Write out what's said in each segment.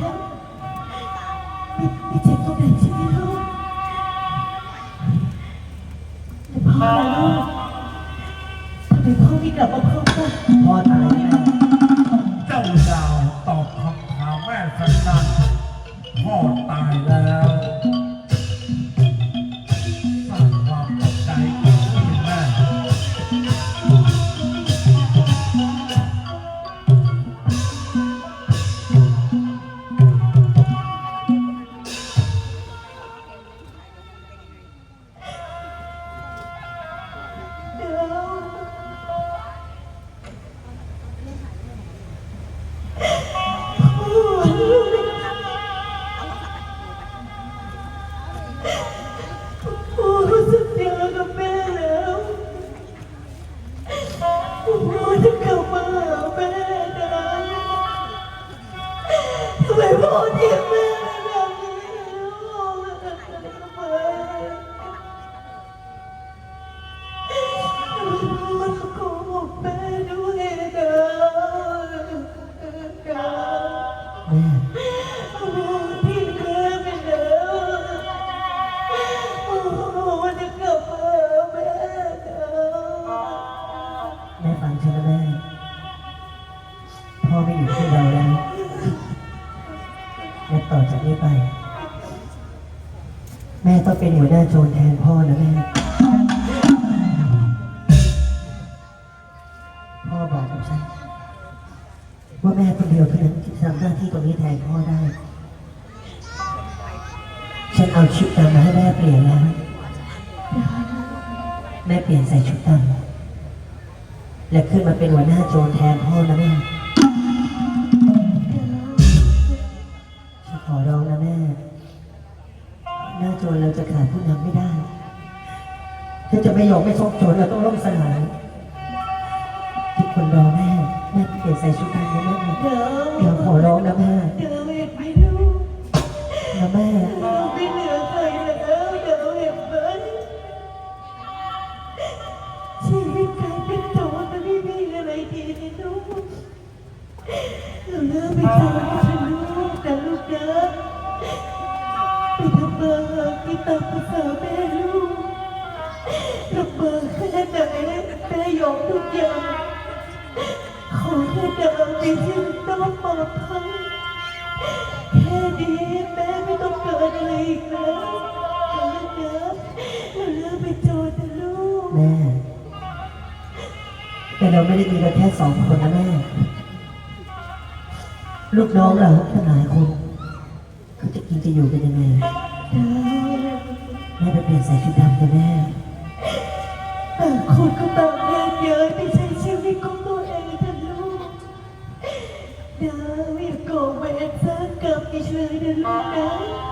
ไม่เจ็บตรงไหนใช่ไหมลูกแต่พ่อนะลูกทำไมพ่อไม่กับมาพร้มกัพอตายเจ้าดาวตอบคำถามแม่สันนัพอตายแล้ว แม่ฟังฉันนะแม่ พ่อไม่อยู่ที่เราแล้วและต่อจากนี้ไป แม่ต้องเป็นหัวหน้าโจรแทนพ่อนะแม่ พ่อบอกกับฉันว่าแม่คนเดียวเท่านั้นที่ทำหน้าที่ตรงนี้แทนพ่อได้ ฉันเอาชุดดำมาให้แม่เปลี่ยนแล้ว แม่เปลี่ยนใส่ชุดดำ และขึ้นมาเป็นหัวหน้าโจรแทนพ่อนะแม่ฉันขอร้องนะแม่ หน้าโจรเราจะขาดผู้นำไม่ได้ ถ้าจะไม่ยอมไม่ชกโจรเราต้องล่มสลายทุกคนรอแม่ แม่เปลี่ยนใส่ชุดดำนะแม่เดี๋ยวเดี๋ยวขอร้องนะแม่ ลิกไปโจรกันะลูกแต่ลูกนะไปทำมาหากินตามภาษาแม่ลูกลำบากแค่ไหนแม่ยอมทุกอย่างขอแค่ดาวมีที่ต้องปลอดภัยแค่นี้แม่ไม่ต้องเกิดอะไรอีกแล้วเดี๋ยวเราเลิกไปโจรนะลูก แม่ แต่เราไม่ได้มีกันแค่สองคนนะแม่ ลูกน้องเราทั้งหลายคนเขาจะกินจะอยู่กันยังไงแม่ไปเปลี่ยนใส่ชุดดำกันแม่ต่างคนก็ต่างแยกย้ายไปใช้ชีวิตของตัวเองเถอะลูกดาวอย่าโกงเวรสร้างกรรมอีกเลยนะลูกนะ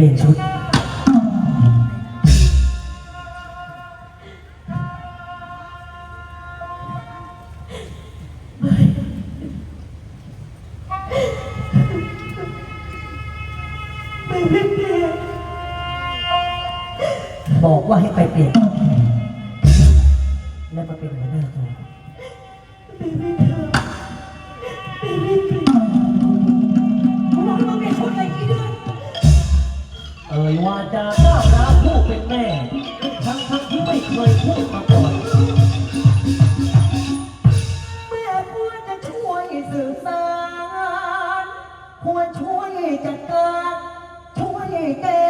ปลี่ยนชุด บอกว่าให้ไปเปลี่ยน จะก้าวร้าวผู้เป็นแม่ทั้งทั้งที่ไม่เคยพูดมาก่อน แม่ควรจะช่วยสื่อสาร ควรช่วยจัดการ ช่วยแก้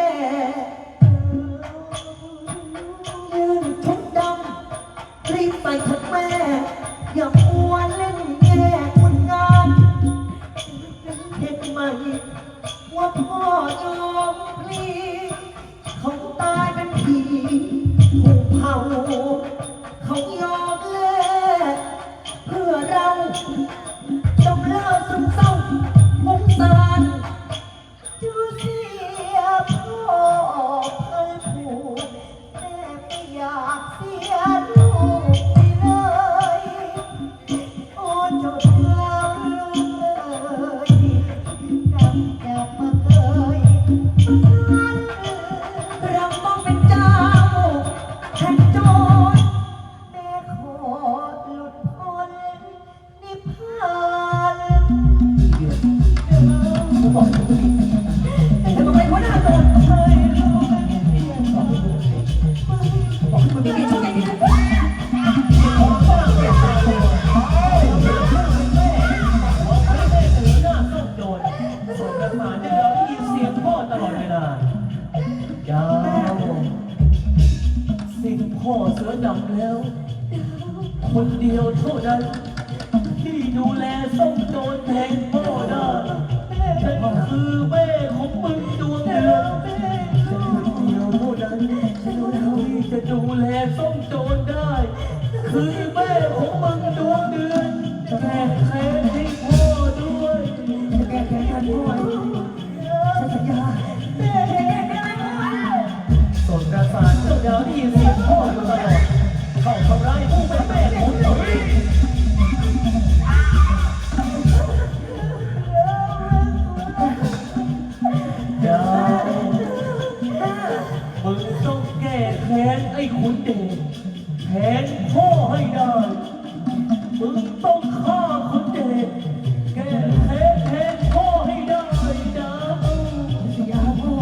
พ่อตลอดเวลายาวสิ้นพ่อเสือดำแล้ว คนเดียวเท่านั้น ที่ดูแลส้มโจรแทนพ่อได้ แลส้มโจรได้ คือ ไอ้คุณเดชแผนพ่อให้ได้มึงต้องฆ่าคุณเดชแก้แค่นแทนพ่อให้ได้นะสัญญาพ่อ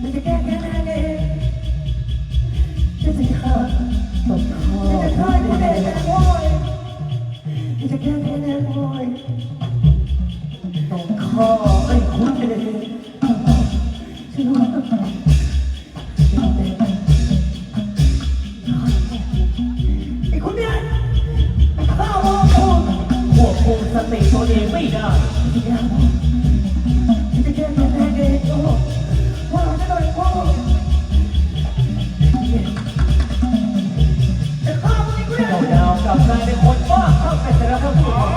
มันจะแก้แค้นแทนองจะสิคะตอจะฆ่าขอให้คุณเดช ดาวดาวกลับกลายเป็นคนบ้าเข้าไปแต่ละครั้ง